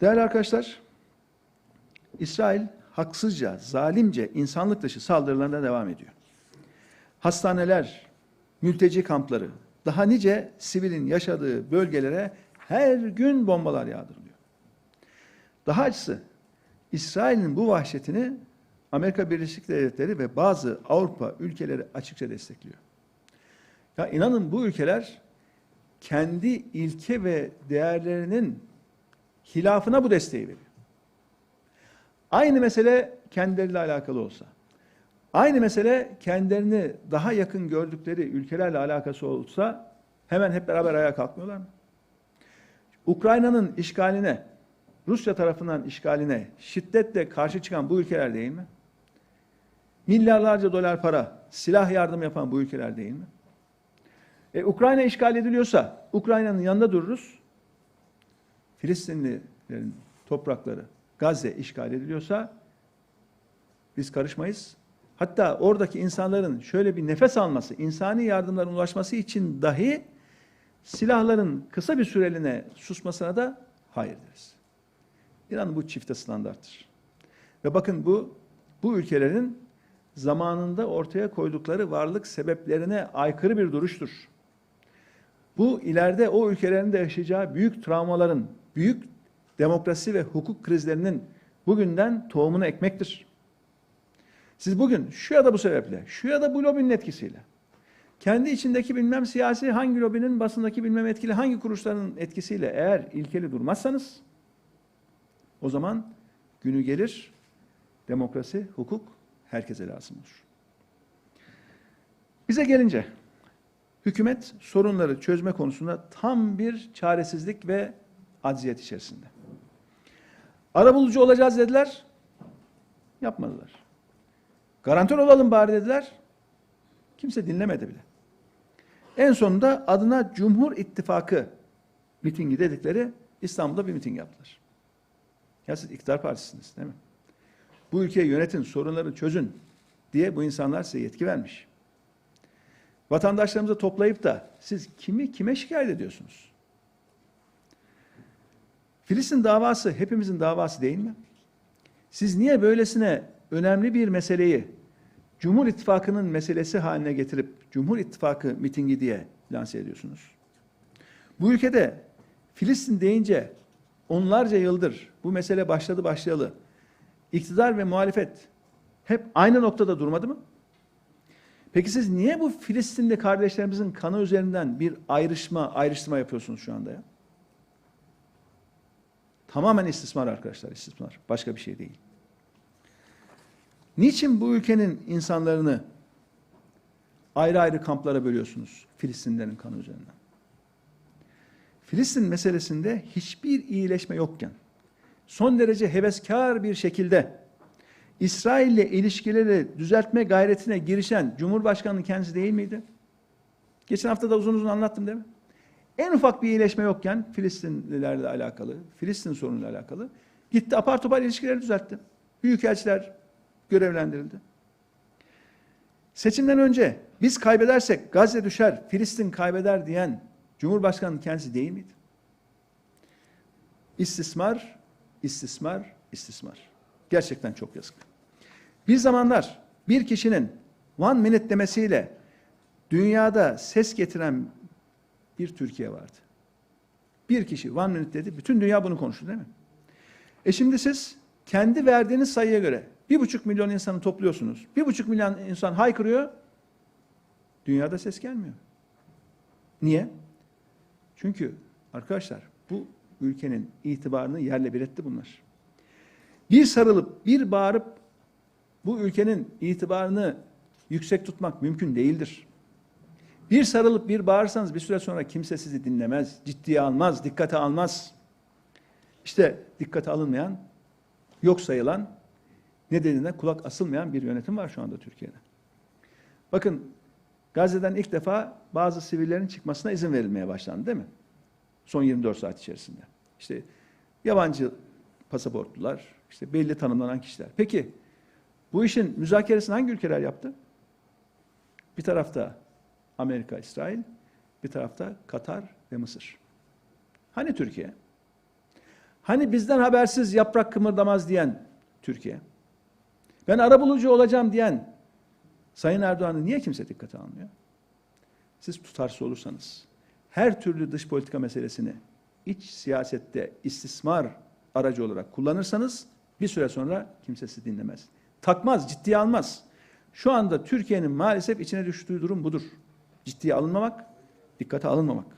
Değerli arkadaşlar, İsrail haksızca, zalimce insanlık dışı saldırılarına devam ediyor. Hastaneler, mülteci kampları, daha nice sivilin yaşadığı bölgelere her gün bombalar yağdırılıyor. Daha acısı, İsrail'in bu vahşetini Amerika Birleşik Devletleri ve bazı Avrupa ülkeleri açıkça destekliyor. Ya inanın bu ülkeler kendi ilke ve değerlerinin hilafına bu desteği veriyor. Aynı mesele kendileriyle alakalı olsa, aynı mesele kendilerini daha yakın gördükleri ülkelerle alakası olsa hemen hep beraber ayağa kalkmıyorlar mı? Ukrayna'nın işgaline, Rusya tarafından işgaline şiddetle karşı çıkan bu ülkeler değil mi? Milyarlarca dolar para, silah yardım yapan bu ülkeler değil mi? E, Ukrayna işgal ediliyorsa Ukrayna'nın yanında dururuz. Filistinlilerin toprakları Gazze işgal ediliyorsa biz karışmayız. Hatta oradaki insanların şöyle bir nefes alması, insani yardımların ulaşması için dahi silahların kısa bir süreliğine susmasına da hayır deriz. İnanın bu çifte standarttır. Ve bakın bu bu ülkelerin zamanında ortaya koydukları varlık sebeplerine aykırı bir duruştur. Bu ileride o ülkelerin de yaşayacağı büyük travmaların, büyük demokrasi ve hukuk krizlerinin bugünden tohumunu ekmektir. Siz bugün şu ya da bu sebeple, şu ya da bu lobinin etkisiyle, kendi içindeki bilmem siyasi hangi lobinin, basındaki bilmem etkili hangi kuruluşların etkisiyle eğer ilkeli durmazsanız, o zaman günü gelir, demokrasi, hukuk herkese lazım olur. Bize gelince, hükümet sorunları çözme konusunda tam bir çaresizlik ve acziyet içerisinde. Arabulucu olacağız dediler, yapmadılar. Garantör olalım bari dediler, kimse dinlemedi bile. En sonunda adına Cumhur İttifakı mitingi dedikleri İstanbul'da bir miting yaptılar. Ya siz iktidar partisiniz değil mi? Bu ülkeyi yönetin, sorunları çözün diye bu insanlar size yetki vermiş. Vatandaşlarımızı toplayıp da siz kimi kime şikayet ediyorsunuz? Filistin davası hepimizin davası değil mi? Siz niye böylesine önemli bir meseleyi Cumhur İttifakı'nın meselesi haline getirip Cumhur İttifakı mitingi diye lanse ediyorsunuz? Bu ülkede Filistin deyince onlarca yıldır bu mesele başladı başlayalı. İktidar ve muhalefet hep aynı noktada durmadı mı? Peki siz niye bu Filistinli kardeşlerimizin kanı üzerinden bir ayrışma, ayrıştırma yapıyorsunuz şu anda ya? Tamamen istismar arkadaşlar, istismar. Başka bir şey değil. Niçin bu ülkenin insanlarını ayrı ayrı kamplara bölüyorsunuz Filistinlilerin kanı üzerinden? Filistin meselesinde hiçbir iyileşme yokken, son derece heveskar bir şekilde İsrail ile ilişkileri düzeltme gayretine girişen Cumhurbaşkanı kendisi değil miydi? Geçen hafta da uzun uzun anlattım değil mi? En ufak bir iyileşme yokken Filistinlilerle alakalı, Filistin sorunuyla alakalı gitti apar topar ilişkileri düzeltti. Büyükelçiler görevlendirildi. Seçimden önce biz kaybedersek Gazze düşer, Filistin kaybeder diyen Cumhurbaşkanı kendisi değil miydi? İstismar, istismar, istismar. Gerçekten çok yazık. Bir zamanlar bir kişinin one minute demesiyle dünyada ses getiren bir Türkiye vardı. Bir kişi one minute dedi, bütün dünya bunu konuştu değil mi? E şimdi siz kendi verdiğiniz sayıya göre bir buçuk milyon insanı topluyorsunuz. Bir buçuk milyon insan haykırıyor, dünyada ses gelmiyor. Niye? Çünkü arkadaşlar bu ülkenin itibarını yerle bir etti bunlar. Bir sarılıp bir bağırıp bu ülkenin itibarını yüksek tutmak mümkün değildir. Bir sarılıp bir bağırsanız bir süre sonra kimse sizi dinlemez, ciddiye almaz, dikkate almaz. İşte dikkate alınmayan, yok sayılan, nedenine kulak asılmayan bir yönetim var şu anda Türkiye'de. Bakın Gazze'den ilk defa bazı sivillerin çıkmasına izin verilmeye başlandı değil mi? Son 24 saat içerisinde. İşte yabancı pasaportlular, işte belli tanımlanan kişiler. Peki bu işin müzakeresini hangi ülkeler yaptı? Bir tarafta Amerika, İsrail, bir tarafta Katar ve Mısır. Hani Türkiye? Hani bizden habersiz yaprak kımıldamaz diyen Türkiye. Ben arabulucu olacağım diyen Sayın Erdoğan'ı niye kimse dikkate almıyor? Siz tutarsız olursanız, her türlü dış politika meselesini iç siyasette istismar aracı olarak kullanırsanız bir süre sonra kimse sizi dinlemez. Takmaz, ciddiye almaz. Şu anda Türkiye'nin maalesef içine düştüğü durum budur. Ciddiye alınmamak, dikkate alınmamak.